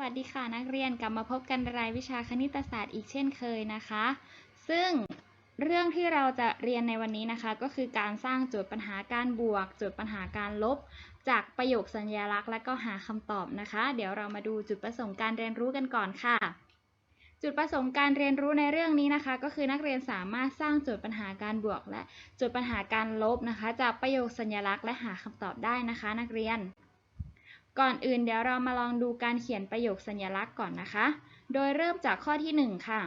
วัสดีค่ะนักเรียนกลับมาพบกันรายวิชาคณิตศาสตร์อีกเช่นเคยนะคะ ซึ่งเรื่องที่เราจะเรียนในวันนี้นะคะ ก็คือการสร้างโจทย์ปัญหาการบวก โจทย์ปัญหาการลบ จากประโยคสัญลักษณ์ และก็หาคำตอบนะคะ เดี๋ยวเรามาดูจุดประสงค์การเรียนรู้กันก่อนค่ะ จุดประสงค์การเรียนรู้ในเรื่องนี้นะคะ ก็คือนักเรียนสามารถสร้างโจทย์ปัญหาการบวก และโจทย์ปัญหาการลบนะคะ จากประโยคสัญลักษณ์ และหาคำตอบได้นะคะ นักเรียน ก่อนอื่นเดี๋ยวเรามาลองดูการเขียนประโยคสัญลักษณ์ก่อนนะคะ โดยเริ่มจากข้อที่ 1 ค่ะ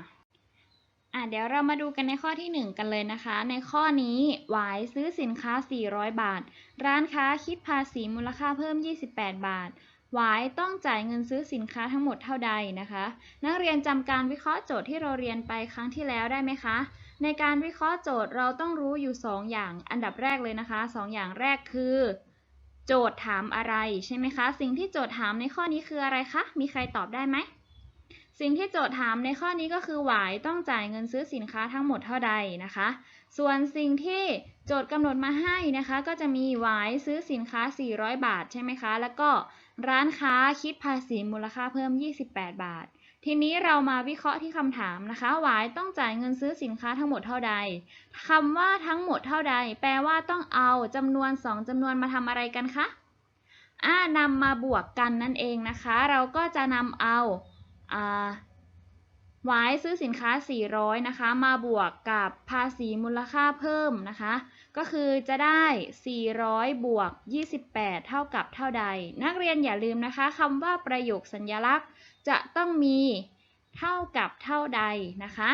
อะ เดี๋ยวเรามาดูกันในข้อที่ 1 กันเลยนะคะ ในข้อนี้หวายซื้อสินค้า 400 บาท ร้านค้าคิดภาษีมูลค่าเพิ่ม 28 บาทหวายต้องจ่ายเงินซื้อสินค้าทั้งหมดเท่าใดนะคะ นักเรียนจำการวิเคราะห์โจทย์ที่เราเรียนไปครั้งที่แล้วได้ไหมคะ ในการวิเคราะห์โจทย์เราต้องรู้อยู่ 2 อย่าง อันดับแรกเลยนะคะ 2 อย่างแรกคือ โจทย์ถามอะไรใช่ไหมคะ สิ่งที่โจทย์ถามในข้อนี้คืออะไรคะ มีใครตอบได้ไหม สิ่งที่โจทย์ถามในข้อนี้ก็คือหวายต้องจ่ายเงินซื้อสินค้าทั้งหมดเท่าใดนะคะ ส่วนสิ่งที่โจทย์กำหนดมาให้นะคะ ก็จะมีหวายซื้อสินค้า 400 บาทใช่ไหมคะ แล้วก็ร้านค้าคิดภาษีมูลค่าเพิ่ม 28 บาท ทีนี้เรามาวิเคราะห์ที่คำถามนะคะหวายต้องจ่ายเงินซื้อสินค้าทั้งหมดเท่าใดคำว่าทั้งหมดเท่าใด แปลว่าต้องเอาจำนวน 2จำนวนมาทำอะไรกันคะอ่านำมาบวกกันนั่นเองนะคะ เราก็จะนำเอาอ่าวายซื้อสินค้า 400 นะคะ มาบวกกับภาษีมูลค่าเพิ่มนะคะ ก็คือจะได้ 400 บวก 28 เท่ากับเท่าใด นักเรียนอย่าลืมนะคะคำว่าประโยคสัญลักษณ์ จะต้องมีเท่ากับเท่าใดนะคะ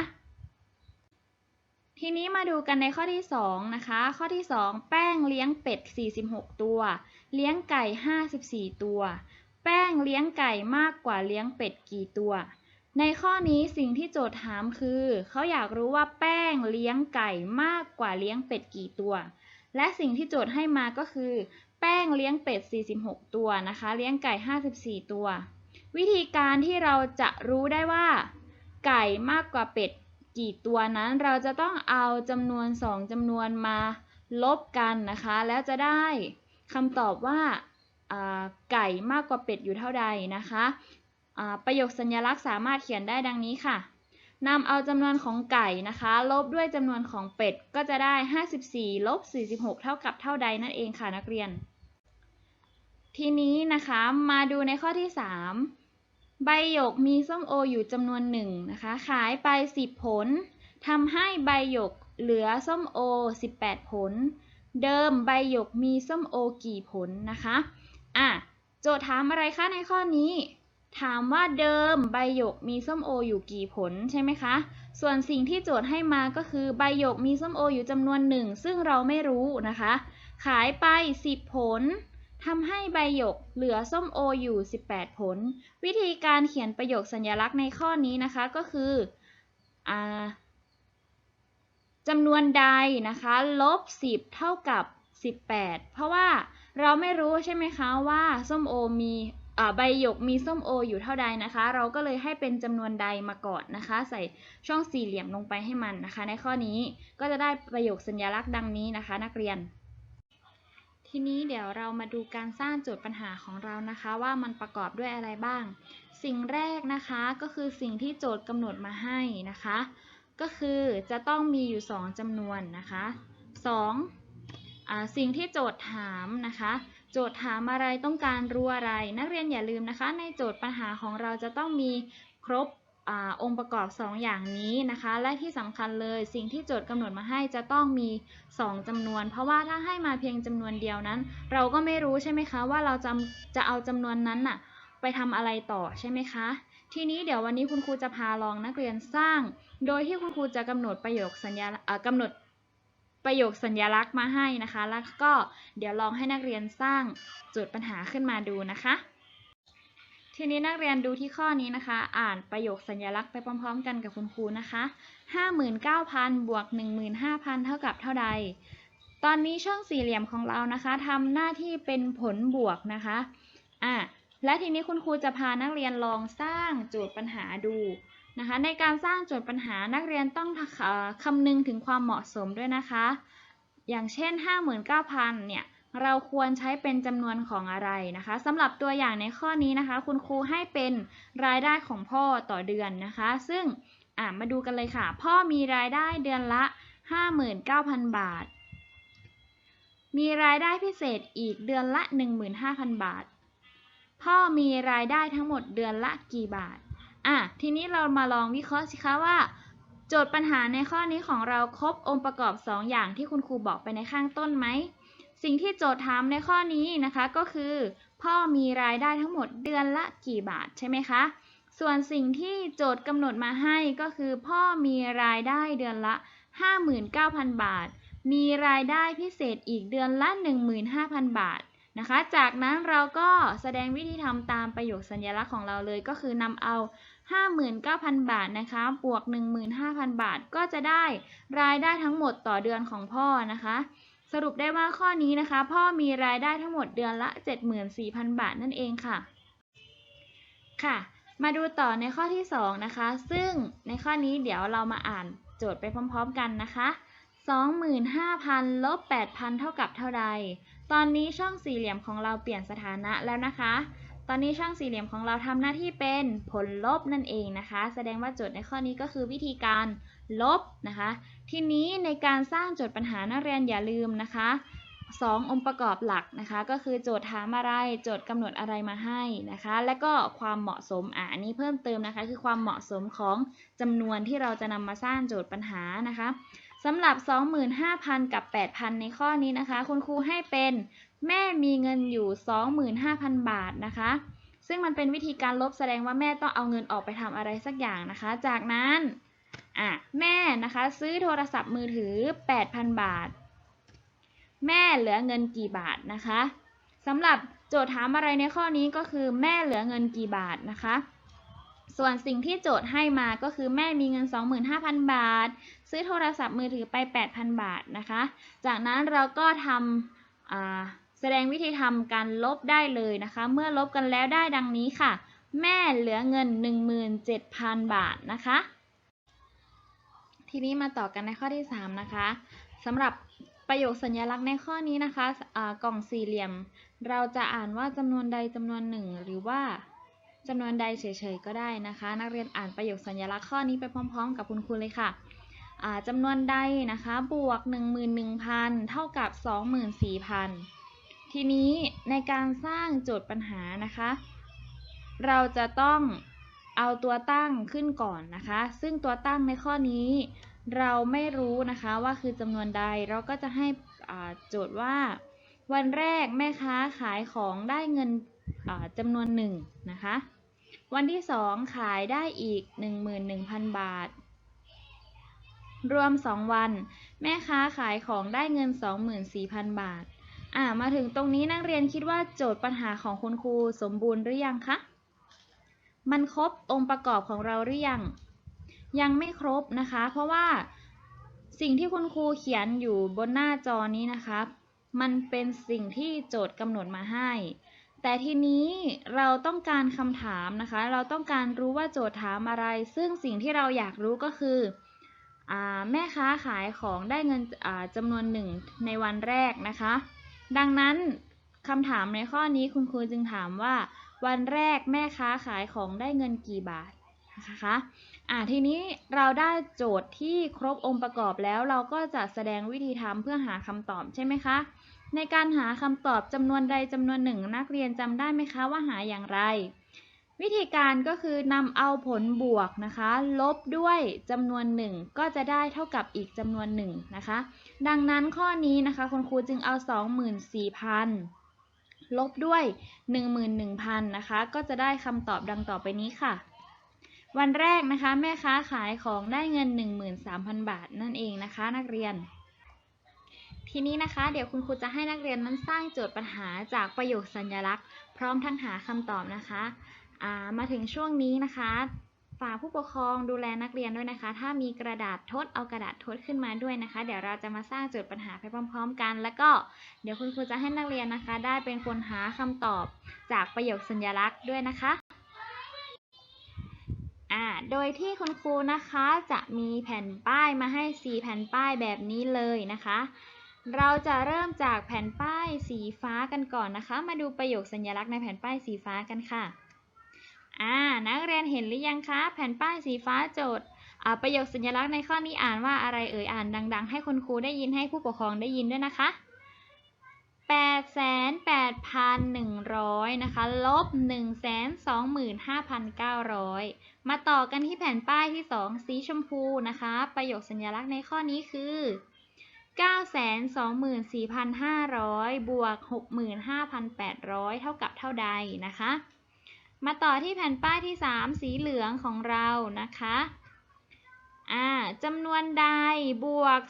ทีนี้มาดูกันในข้อที่ 2 นะคะ ข้อที่ 2 แป้งเลี้ยงเป็ด 46 ตัว เลี้ยงไก่ 54 ตัว แป้งเลี้ยงไก่มากกว่าเลี้ยงเป็ดกี่ตัว ในข้อนี้สิ่งที่โจทย์ถามคือ เขาอยากรู้ว่าแป้งเลี้ยงไก่มากกว่าเลี้ยงเป็ดกี่ตัว และสิ่งที่โจทย์ให้มาก็คือ แป้งเลี้ยงเป็ด 46 ตัวนะคะ เลี้ยงไก่ 54 ตัว วิธีการที่เราจะรู้ได้ว่า ไก่มากกว่าเป็ดกี่ตัวนั้น เราจะต้องเอาจำนวน 2จำนวนมาลบกันนะคะ แล้วจะได้คำตอบว่าไก่มากกว่าเป็ดอยู่เท่าใดนะคะประโยคสัญลักษณ์สามารถเขียนได้ดังนี้ค่ะนำเอาจำนวนของไก่นะคะ ลบด้วยจำนวนของเป็ดก็จะได้ 54 ลบ 46 เท่ากับเท่าใดนั่นเองค่ะนักเรียน ทีนี้นะคะมาดูในข้อที่ 3 ใบหยกมีส้มโออยู่จำนวนหนึ่งนะคะ ขายไป 10 ผลทำให้ใบหยกเหลือส้มโอ 18 ผล เดิมใบหยกมีส้มโอกี่ผลนะคะอะโจทย์ถามอะไรคะในข้อนี้ ถามว่าเดิมใบหยกมีส้มโออยู่กี่ผลใช่ไหมคะ ส่วนสิ่งที่โจทย์ให้มาก็คือใบหยกมีส้มโออยู่จำนวนหนึ่งซึ่งเราไม่รู้นะคะ ขายไป 10 ผล ทำให้ใบหยกเหลือส้มโออยู่ 18 ผล วิธีการเขียนประโยคสัญลักษณ์ในข้อนี้นะคะก็คืออจำนวนใดนะคะลบ 10 เท่ากับ 18 เพราะว่าเราไม่รู้ใช่ไหมคะว่าส้มโอมีใบหยกมีส้มโออยู่เท่าใดนะคะ เราก็เลยให้เป็นจำนวนใดมาก่อนนะคะ ใส่ช่องสี่เหลี่ยมลงไปให้มันนะคะ ในข้อนี้ก็จะได้ประโยคสัญลักษณ์ดังนี้นะคะ นักเรียน ทีนี้เดี๋ยวเรามาดูการสร้างโจทย์ปัญหาของเรานะคะว่ามันประกอบด้วยอะไรบ้าง สิ่งแรกนะคะก็คือสิ่งที่โจทย์กำหนดมาให้นะคะ ก็คือจะต้องมีอยู่ 2จำนวนนะคะ2อสิ่งที่โจทย์ถามนะคะ โจทย์ถามอะไรต้องการรู้อะไร นักเรียนอย่าลืมนะคะ ในโจทย์ปัญหาของเราจะต้องมีครบ อองค์ประกอบ 2 อย่างนี้นะคะ และที่สำคัญเลยสิ่งที่โจทย์กำหนดมาให้จะต้องมี 2จำนวน เพราะว่าถ้าให้มาเพียงจำนวนเดียวนั้น เราก็ไม่รู้ใช่ไหมคะ ว่าเราจะจะเอาจำนวนนั้นน่ะไปทำอะไรต่อใช่ไหมคะ ทีนี้เดี๋ยววันนี้คุณครูจะพาลองนักเรียนสร้าง โดยที่คุณครูจะกำหนดประโยคสัญญาเอ่อกำหนดประโยคสัญลักษณ์มาให้นะคะ แล้วก็เดี๋ยวลองให้นักเรียนสร้างโจทย์ปัญหาขึ้นมาดูนะคะ ทีนี้นักเรียนดูที่ข้อนี้นะคะ อ่านประโยคสัญลักษณ์ไปพร้อม ๆ กันกับคุณครูนะคะ59,000บวก15,000 เท่ากับเท่าใด ตอนนี้ช่องสี่เหลี่ยมของเรานะคะทำหน้าที่เป็นผลบวกนะคะอะและทีนี้คุณครูจะพานักเรียนลองสร้างโจทย์ปัญหาดูนะคะในการสร้างโจทย์ปัญหานักเรียนต้องอคำนึงถึงความเหมาะสมด้วยนะคะ อย่างเช่น 59,000 เนี่ย เราควรใช้เป็นจำนวนของอะไรนะคะสำหรับตัวอย่างในข้อนี้นะคะ คุณครูให้เป็นรายได้ของพ่อต่อเดือนนะคะ ซึ่งมาดูกันเลยค่ะ พ่อมีรายได้เดือนละ 59,000 บาท มีรายได้พิเศษอีกเดือนละ 15,000 บาท พ่อมีรายได้ทั้งหมดเดือนละกี่บาทอะทีนี้เรามาลองวิเคราะห์สิคะว่าโจทย์ปัญหาในข้อนี้ของเราครบองค์ประกอบ 2 อย่างที่คุณครูบอกไปในข้างต้นไหม สิ่งที่โจทย์ถามในข้อนี้นะคะก็คือ พ่อมีรายได้ทั้งหมดเดือนละกี่บาทใช่ไหมคะ ส่วนสิ่งที่โจทย์กำหนดมาให้ก็คือ พ่อมีรายได้เดือนละ 59,000 บาท มีรายได้พิเศษอีกเดือนละ 15,000 บาทนะคะ จากนั้นเราก็แสดงวิธีทำตามประโยคสัญลักษณ์ของเราเลยก็คือนำเอา 59,000 บาทนะคะบวก 15,000 บาทก็จะได้รายได้ทั้งหมดต่อเดือนของพ่อนะคะ สรุปได้ว่าข้อนี้นะคะ พ่อมีรายได้ทั้งหมดเดือนละ 74,000 บาทนั่นเองค่ะ ค่ะ มาดูต่อในข้อที่ 2 นะคะ ซึ่งในข้อนี้เดี๋ยวเรามาอ่านโจทย์ไปพร้อม ๆ กันนะคะ25,000ลบ8,000 เท่ากับเท่าใด ตอนนี้ช่องสี่เหลี่ยมของเราเปลี่ยนสถานะแล้วนะคะ ตอนนี้ช่องสี่เหลี่ยมของเราทำหน้าที่เป็นผลลบนั่นเองนะคะ แสดงว่าโจทย์ในข้อนี้ก็คือวิธีการ ลบนะคะ ทีนี้ในการสร้างโจทย์ปัญหานักเรียนอย่าลืมนะคะสององค์ประกอบหลักนะคะ ก็คือโจทย์ถามอะไร โจทย์กำหนดอะไรมาให้นะคะ และก็ความเหมาะสมอ่าอันนี้เพิ่มเติมนะคะ คือความเหมาะสมของจำนวนที่เราจะนำมาสร้างโจทย์ปัญหานะคะสำหรับ 25,000 กับ 8,000 ในข้อนี้นะคะ คุณครูให้เป็นแม่มีเงินอยู่ 25,000 บาทนะคะ ซึ่งมันเป็นวิธีการลบแสดงว่าแม่ต้องเอาเงินออกไปทำอะไรสักอย่างนะคะ จากนั้น อะแม่นะคะซื้อโทรศัพท์มือถือ 8,000 บาท แม่เหลือเงินกี่บาทนะคะสำหรับโจทย์ถามอะไรในข้อนี้ก็คือแม่เหลือเงินกี่บาทนะคะ ส่วนสิ่งที่โจทย์ให้มาก็คือแม่มีเงิน 25,000 บาท ซื้อโทรศัพท์มือถือไป 8,000 บาทนะคะ จากนั้นเราก็ทำแสดงวิธีทำการลบได้เลยนะคะ เมื่อลบกันแล้วได้ดังนี้ค่ะ แม่เหลือเงิน 17,000 บาทนะคะ ทีนี้มาต่อกันในข้อที่ 3 นะคะสำหรับประโยคสัญลักษณ์ในข้อนี้นะคะอ่ากล่องสี่เหลี่ยม เราจะอ่านว่าจำนวนใดจำนวนหนึ่ง หรือว่าจำนวนใดเฉยๆก็ได้นะคะ นักเรียนอ่านประโยคสัญลักษณ์ข้อนี้ไปพร้อม ๆ กับคุณครูเลยค่ะอ่าจำนวนใดนะคะ บวก 11,000 เท่ากับ 24,000 ทีนี้ในการสร้างโจทย์ปัญหานะคะ เราจะต้อง เอาตัวตั้งขึ้นก่อนนะคะ ซึ่งตัวตั้งในข้อนี้เราไม่รู้นะคะว่าคือจำนวนใด เราก็จะให้โจทย์ว่า วันแรกแม่ค้าขายของได้เงินอ่าจำนวนหนึ่งนะคะ วันที่สองขายได้อีก 11,000 บาท รวม 2 วัน แม่ค้าขายของได้เงิน 24,000 บาท อ่ามาถึงตรงนี้นักเรียนคิดว่าโจทย์ปัญหาของคุณครูสมบูรณ์หรือยังคะ มันครบองค์ประกอบของเราหรือยัง ยังไม่ครบนะคะ เพราะว่าสิ่งที่คุณครูเขียนอยู่บนหน้าจอนี้นะคะมันเป็นสิ่งที่โจทย์กำหนดมาให้ แต่ทีนี้เราต้องการคำถามนะคะ เราต้องการรู้ว่าโจทย์ถามอะไร ซึ่งสิ่งที่เราอยากรู้ก็คืออแม่ค้าขายของได้เงินจำนวนหนึ่งในวันแรกนะคะ ดังนั้นคำถามในข้อนี้คุณครูจึงถามว่า วันแรกแม่ค้าขายของได้เงินกี่บาทนะคะอ่าทีนี้เราได้โจทย์ที่ครบองค์ประกอบแล้วเราก็จะแสดงวิธีทำเพื่อหาคำตอบใช่ไหมคะ ในการหาคำตอบจำนวนใดจำนวนหนึ่ง นักเรียนจำได้ไหมคะว่าหาอย่างไร วิธีการก็คือนำเอาผลบวกนะคะ ลบด้วยจำนวนหนึ่งก็จะได้เท่ากับอีกจำนวนหนึ่งนะคะ ดังนั้นข้อนี้นะคะคุณครูจึงเอา 24,000 ลบด้วย 11,000นะคะ ก็จะได้คำตอบดังต่อไปนี้ค่ะ วันแรกนะคะ แม่ค้าขายของได้เงิน 13,000 บาทนั่นเองนะคะ นักเรียน ทีนี้นะคะ เดี๋ยวคุณครูจะให้นักเรียนนั้นสร้างโจทย์ปัญหาจากประโยคสัญลักษณ์ พร้อมทั้งหาคำตอบนะคะ มาถึงช่วงนี้นะคะ ฝากผู้ปกครองดูแลนักเรียนด้วยนะคะ ถ้ามีกระดาษทดเอากระดาษทดขึ้นมาด้วยนะคะ เดี๋ยวเราจะมาสร้างจทย์ปัญหาไปพร้อม ๆ กัน แล้วก็เดี๋ยวคุณครูจะให้นักเรียนนะคะ ได้เป็นคนหาคำตอบจากประโยคสัญลักษณ์ด้วยนะคะอ่าโดยที่คุณครูนะคะจะมีแผ่นป้ายมาให้ 4 แผ่นป้ายแบบนี้เลยนะคะ เราจะเริ่มจากแผ่นป้ายสีฟ้ากันก่อนนะคะ มาดูประโยคสัญลักษณ์ในแผ่นป้ายสีฟ้ากันค่ะ อ่า นักเรียนเห็นหรือยังคะ แผ่นป้ายสีฟ้าโจทย์อ่าประโยคสัญลักษณ์ในข้อนี้อ่านว่าอะไรเอ่ย อ่านดัง ๆ ให้คุณครูได้ยินให้ผู้ปกครองได้ยินด้วยนะคะ88,100 นะคะ ลบ 125,900 มาต่อกันที่แผ่นป้ายที่ 2 สีชมพูนะคะ ประโยคสัญลักษณ์ในข้อนี้คือ 924,500 บวก 65,800 เท่ากับเท่าใดนะคะ มาต่อที่แผ่นป้ายที่ 3 สีเหลืองของเรานะคะอ่าจำนวนใดบวก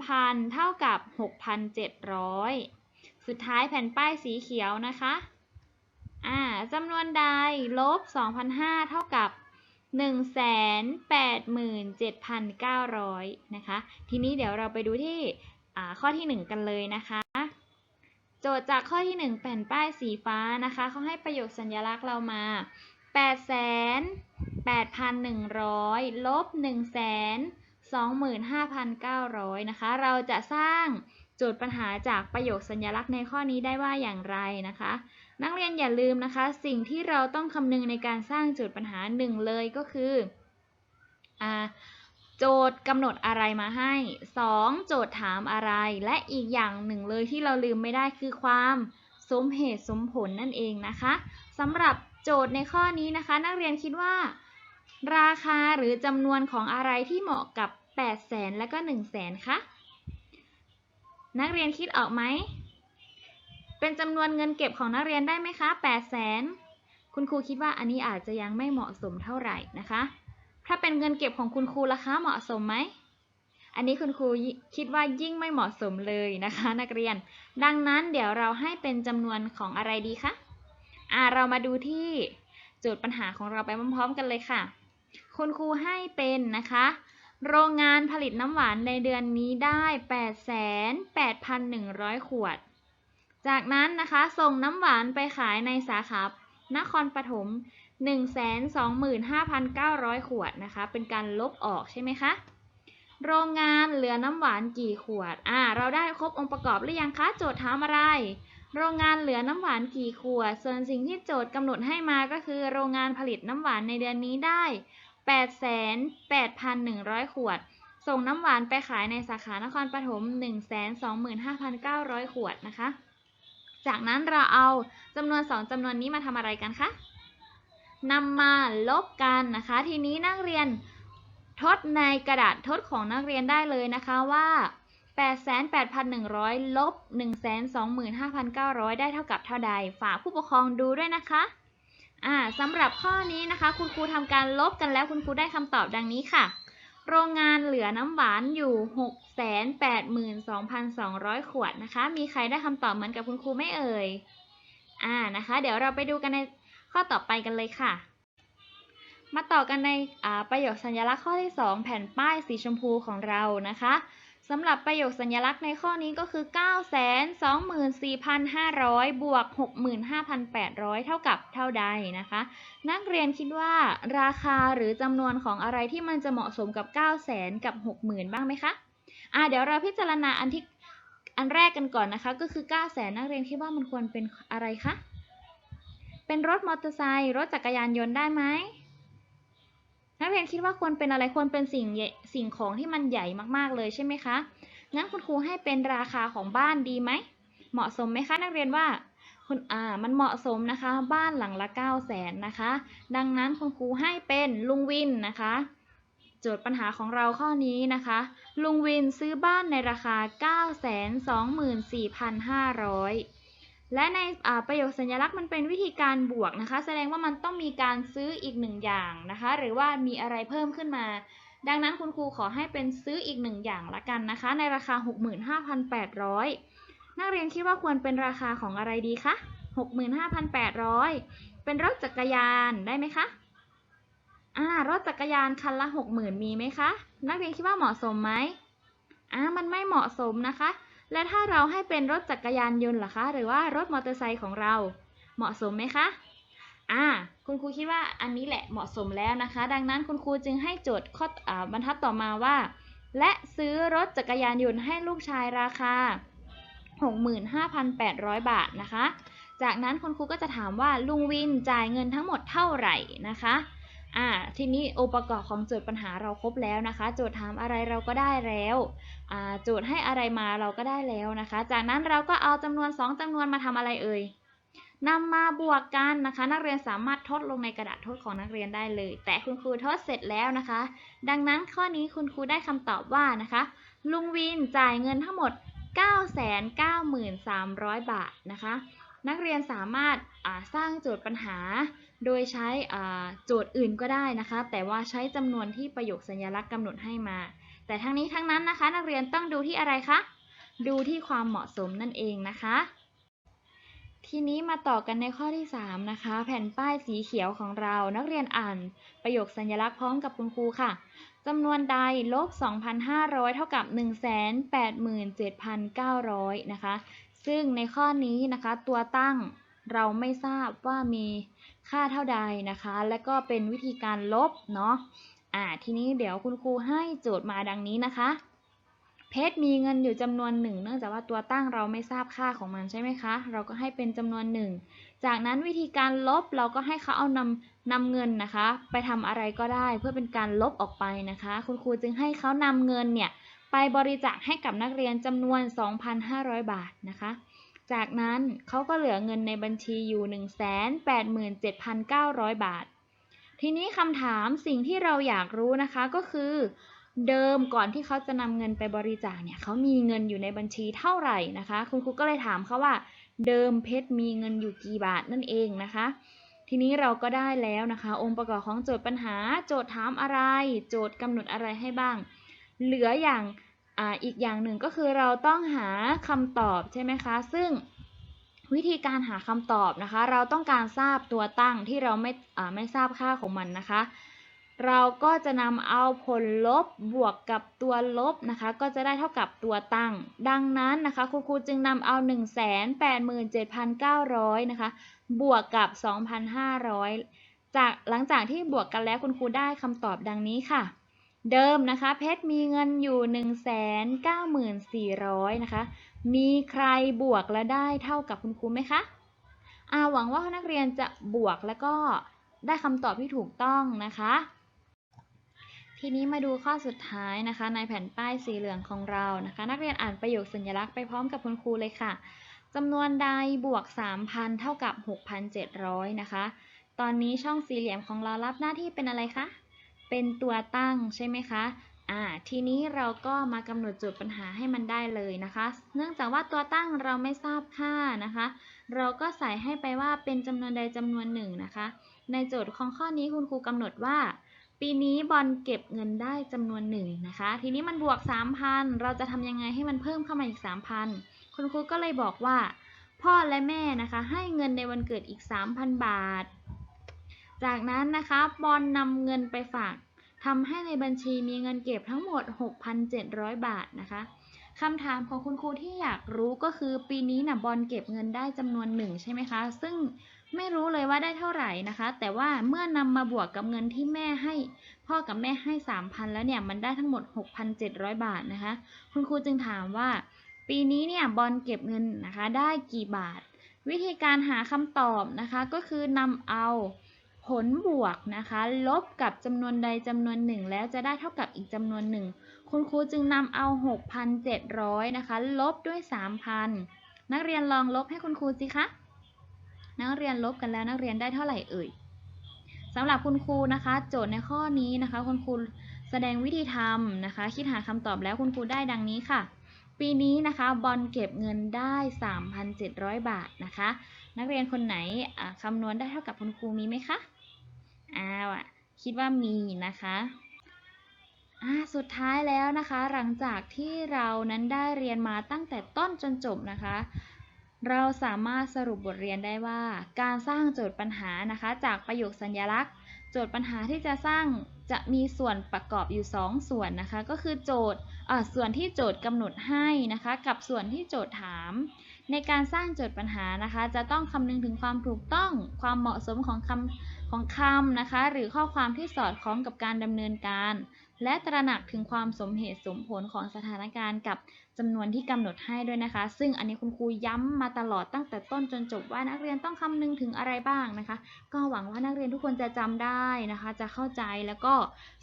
3,000 เท่ากับ 6,700 สุดท้ายแผ่นป้ายสีเขียวนะคะอ่าจำนวนใดลบ 2,500 เท่ากับ 187,900 นะคะ ทีนี้เดี๋ยวเราไปดูที่อ่าข้อที่ 1 กันเลยนะคะ โจทย์จากข้อที่ 1 แผ่นป้ายสีฟ้านะคะเขาให้ประโยคสัญลักษณ์เรามา 8 8,100 ลบ 125,900 นะคะ เราจะสร้างโจทย์ปัญหาจากประโยคสัญลักษณ์ในข้อนี้ได้ว่าอย่างไรนะคะ นักเรียนอย่าลืมนะคะ สิ่งที่เราต้องคำนึงในการสร้างโจทย์ปัญหาหนึ่งเลยก็คืออ่า โจทย์กำหนดอะไรมาให้ 2. โจทย์ถามอะไร และอีกอย่างหนึ่งเลยที่เราลืมไม่ได้คือความสมเหตุสมผลนั่นเองนะคะสำหรับโจทย์ในข้อนี้นะคะ นักเรียนคิดว่า ราคาหรือจำนวนของอะไรที่เหมาะกับ 8 0 0แสนและก็ 1 0 0 0 0แสนคะนักเรียนคิดออกไหม เป็นจำนวนเงินเก็บของนักเรียนได้ไหมคะ 8 0 0แสนคุณครูคิดว่าอันนี้อาจจะยังไม่เหมาะสมเท่าไหร่นะคะ ถ้าเป็นเงินเก็บของคุณครูราคาเหมาะสมไหม อันนี้คุณครูคิดว่ายิ่งไม่เหมาะสมเลยนะคะ นักเรียน ดังนั้นเดี๋ยวเราให้เป็นจำนวนของอะไรดีคะอ่าเรามาดูที่โจทย์ปัญหาของเราไปพร้อมๆกันเลยค่ะ คุณครูให้เป็นนะคะ โรงงานผลิตน้ำหวานในเดือนนี้ได้ 88,100 ขวด จากนั้นนะคะ ส่งน้ำหวานไปขายในสาขานครปฐม 125,900 ขวดนะคะ เป็นการลบออกใช่ไหมคะ โรงงานเหลือน้ำหวานกี่ขวด อ่า เราได้ครบองค์ประกอบหรือยังคะ โจทย์ถามอะไร โรงงานเหลือน้ำหวานกี่ขวด ส่วนสิ่งที่โจทย์กำหนดให้มาก็คือ โรงงานผลิตน้ำหวานในเดือนนี้ได้ 88,100 ขวด ส่งน้ำหวานไปขายในสาขานครปฐม 125,900 ขวดนะคะ จากนั้นเราเอาจำนวน 2จำนวนนี้มาทำอะไรกันคะ นำมาลบกันนะคะ ทีนี้นักเรียนทดในกระดาษทดของนักเรียนได้เลยนะคะว่า88,100 ลบ 125,900 ได้เท่ากับเท่าใด ฝากผู้ปกครองดูด้วยนะคะ อ่าสำหรับข้อนี้นะคะ คุณครูทำการลบกันแล้วคุณครูได้คำตอบดังนี้ค่ะ โรงงานเหลือน้ำหวานอยู่ 682,200 ขวดนะคะ มีใครได้คำตอบเหมือนกับคุณครูไม่เอ่ย อ่านะคะ เดี๋ยวเราไปดูกันใน ข้อต่อไปกันเลยค่ะ มาต่อกันในประโยคสัญลักษณ์ข้อที่ 2 แผ่นป้ายสีชมพูของเรานะคะสำหรับประโยคสัญลักษณ์ในข้อนี้ก็คือ 924,500 บวก 65,800 เท่ากับเท่าใดนะคะ นักเรียนคิดว่าราคาหรือจำนวนของอะไรที่มันจะเหมาะสมกับ 900,000 กับ 60,000 บ้างไหมคะอ่าเดี๋ยวเราพิจารณาอันที่อันแรกกันก่อนนะคะ ก็คือ 900,000 นักเรียนคิดว่ามันควรเป็นอะไรคะ เป็นรถมอเตอร์ไซค์รถจักรยานยนต์ได้ไหมนักเรียนคิดว่าควรเป็นอะไรควรเป็นสิ่งสิ่งของที่มันใหญ่มากๆเลยใช่ไหมคะงั้นคุณครูให้เป็นราคาของบ้านดีไหมเหมาะสมไหมคะนักเรียนว่าคุณอ่ามันเหมาะสมนะคะ บ้านหลังละ9 0 0แสนนะคะ ดังนั้นคุณครูให้เป็นลุงวินนะคะโจทย์ปัญหาของเราข้อนี้นะคะ ลุงวินซื้อบ้านในราคา 924,500 และในประโยคสัญลักษณ์มันเป็นวิธีการบวกนะคะ แสดงว่ามันต้องมีการซื้ออีกหนึ่งอย่างนะคะ หรือว่ามีอะไรเพิ่มขึ้นมา ดังนั้นคุณครูขอให้เป็นซื้ออีกหนึ่งอย่างละกันนะคะ ในราคา 65,800 นักเรียนคิดว่าควรเป็นราคาของอะไรดีคะ 65,800 เป็นรถจักรยานได้ไหมคะอ่ารถจักรยานคันละ 60,000 มีไหมคะ นักเรียนคิดว่าเหมาะสมไหมอ่ามันไม่เหมาะสมนะคะ และถ้าเราให้เป็นรถจักรยานยนต์ล่ะคะ หรือว่ารถมอเตอร์ไซค์ของเรา เหมาะสมไหมคะอ่าคุณครูคิดว่าอันนี้แหละเหมาะสมแล้วนะคะ ดังนั้นคุณครูจึงให้โจทย์ข้อบรรทัดต่อมาว่า และซื้อรถจักรยานยนต์ให้ลูกชายราคา 65,800 บาทนะคะ จากนั้นคุณครูก็จะถามว่าลุงวินจ่ายเงินทั้งหมดเท่าไหร่นะคะ อ่าทีนี้องค์ประกอบของโจทย์ปัญหาเราครบแล้วนะคะ โจทย์ถามอะไรเราก็ได้แล้วอ่าโจทย์ให้อะไรมาเราก็ได้แล้วนะคะ จากนั้นเราก็เอาจำนวน 2จำนวนมาทำอะไรเอ่ยนำมาบวกกันนะคะ นักเรียนสามารถทดลงในกระดาษทดของนักเรียนได้เลย แต่คุณครูทดเสร็จแล้วนะคะ ดังนั้นข้อนี้คุณครูได้คำตอบว่านะคะ ลุงวินจ่ายเงินทั้งหมด 993,300 บาทนะคะ นักเรียนสามารถาสร้างโจทย์ปัญหา โดยใช้โจทย์อื่นก็ได้นะคะ แต่ว่าใช้จำนวนที่ประโยคสัญลักษณ์กำหนดให้มา แต่ทั้งนี้ทั้งนั้นนะคะ นักเรียนต้องดูที่อะไรคะ ดูที่ความเหมาะสมนั่นเองนะคะ ทีนี้มาต่อกันในข้อที่ 3 นะคะ แผ่นป้ายสีเขียวของเรานักเรียนอ่าน ประโยคสัญลักษณ์พร้อมกับคุณครูค่ะจำนวนใดลบ 2,500 เท่ากับ 187,900 นะคะ ซึ่งในข้อนี้นะคะ ตัวตั้งเราไม่ทราบว่ามี ค่าเท่าใดนะคะ และก็เป็นวิธีการลบเนาะอ่าทีนี้เดี๋ยวคุณครูให้โจทย์มาดังนี้นะคะ เพชรมีเงินอยู่จำนวนหนึ่งเนื่องจากว่าตัวตั้งเราไม่ทราบค่าของมันใช่ไหมคะ เราก็ให้เป็นจำนวนหนึ่งจากนั้นวิธีการลบเราก็ให้เขาเอานำนำเงินนะคะ ไปทำอะไรก็ได้เพื่อเป็นการลบออกไปนะคะ คุณครูจึงให้เขานำเงินเนี่ยไปบริจาคให้กับนักเรียนจำนวน 2,500 บาทนะคะ จากนั้นเขาก็เหลือเงินในบัญชีอยู่ 187,900 บาท ทีนี้คำถามสิ่งที่เราอยากรู้นะคะก็คือ เดิมก่อนที่เขาจะนำเงินไปบริจาคเนี่ยเขามีเงินอยู่ในบัญชีเท่าไหร่นะคะ คุณครูก็เลยถามเขาว่า เดิมเพชรมีเงินอยู่กี่บาทนั่นเองนะคะ ทีนี้เราก็ได้แล้วนะคะ องค์ประกอบของโจทย์ปัญหา โจทย์ถามอะไร โจทย์กำหนดอะไรให้บ้าง เหลืออย่าง อ่าอีกอย่างหนึ่งก็คือเราต้องหาคำตอบใช่ไหมคะ ซึ่งวิธีการหาคำตอบนะคะ เราต้องการทราบตัวตั้งที่เราไม่อ่าไม่ทราบค่าของมันนะคะ เราก็จะนำเอาผลลบบวกกับตัวลบนะคะ ก็จะได้เท่ากับตัวตั้ง ดังนั้นนะคะคุณครูจึงนำเอา 187,900 นะคะ บวกกับ 2,500 จากหลังจากที่บวกกันแล้วคุณครูได้คำตอบดังนี้ค่ะ เดิมนะคะเพชรมีเงินอยู่ 194,000นะคะ มีใครบวกและได้เท่ากับคุณครูไหมคะอาหวังว่านักเรียนจะบวกแล้วก็ได้คำตอบที่ถูกต้องนะคะ ทีนี้มาดูข้อสุดท้ายนะคะ ในแผ่นป้ายสีเหลืองของเรานะคะ นักเรียนอ่านประโยคสัญลักษณ์ไปพร้อมกับคุณครูเลยค่ะจำนวนใดบวก 3,000 เท่ากับ 6,700 นะคะ ตอนนี้ช่องสี่เหลี่ยมของเรารับหน้าที่เป็นอะไรคะ เป็นตัวตั้งใช่ไหมคะอ่าทีนี้เราก็มากำหนดโจทย์ปัญหาให้มันได้เลยนะคะ เนื่องจากว่าตัวตั้งเราไม่ทราบค่านะคะ เราก็ใส่ให้ไปว่าเป็นจำนวนใดจำนวนหนึ่งนะคะ ในโจทย์ของข้อนี้คุณครูกำหนดว่า ปีนี้บอลเก็บเงินได้จำนวนหนึ่งนะคะ ทีนี้มันบวก 3,000 เราจะทำยังไงให้มันเพิ่มเข้ามาอีก 3,000 คุณครูก็เลยบอกว่า พ่อและแม่นะคะ ให้เงินในวันเกิดอีก 3,000 บาท จากนั้นนะคะบอลนำเงินไปฝากทำให้ในบัญชีมีเงินเก็บทั้งหมด 6,700 บาทนะคะคำถามของคุณครูที่อยากรู้ก็คือปีนี้นะบอลเก็บเงินได้จำนวนหนึ่งใช่ไหมคะ ซึ่งไม่รู้เลยว่าได้เท่าไหร่นะคะ แต่ว่าเมื่อนำมาบวกกับเงินที่แม่ให้ พ่อกับแม่ให้ 3,000 แล้วเนี่ยมันได้ทั้งหมด 6,700 บาทนะคะ คุณครูจึงถามว่า ปีนี้เนี่ยบอลเก็บเงินนะคะได้กี่บาท วิธีการหาคำตอบนะคะก็คือนำเอา ผลบวกนะคะ ลบกับจำนวนใดจำนวนหนึ่ง แล้วจะได้เท่ากับอีกจำนวนหนึ่ง คุณครูจึงนำเอา 6,700 นะคะ ลบด้วย 3,000 นักเรียนลองลบให้คุณครูสิคะ นักเรียนลบกันแล้วนักเรียนได้เท่าไหร่เอ่ยสำหรับคุณครูนะคะ โจทย์ในข้อนี้นะคะ คุณครูแสดงวิธีทำนะคะ คิดหาคำตอบแล้วคุณครูได้ดังนี้ค่ะ ปีนี้นะคะบอลเก็บเงินได้ 3,700 บาทนะคะ นักเรียนคนไหนคำนวณได้เท่ากับคุณครูมีไหมคะ อ้าวอะคิดว่ามีนะคะสุดท้ายแล้วนะคะ หลังจากที่เรานั้นได้เรียนมาตั้งแต่ต้นจนจบนะคะ เราสามารถสรุปบทเรียนได้ว่า การสร้างโจทย์ปัญหานะคะ จากประโยคสัญลักษณ์ โจทย์ปัญหาที่จะสร้างจะมีส่วนประกอบอยู่2ส่วนนะคะ ก็คือโจทย์ส่วนที่โจทย์กำหนดให้นะคะ กับส่วนที่โจทย์ถาม ในการสร้างโจทย์ปัญหานะคะ จะต้องคำนึงถึงความถูกต้อง ความเหมาะสมของคำ ของคำนะคะ หรือข้อความที่สอดคล้องกับการดำเนินการ และตระหนักถึงความสมเหตุสมผลของสถานการณ์กับจำนวนที่กำหนดให้ด้วยนะคะ ซึ่งอันนี้คุณครูย้ำมาตลอดตั้งแต่ต้นจนจบว่านักเรียนต้องคำนึงถึงอะไรบ้างนะคะ ก็หวังว่านักเรียนทุกคนจะจำได้นะคะ จะเข้าใจแล้วก็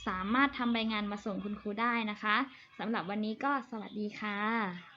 สามารถทำรายงานมาส่งคุณครูได้นะคะสำหรับวันนี้ก็สวัสดีค่ะ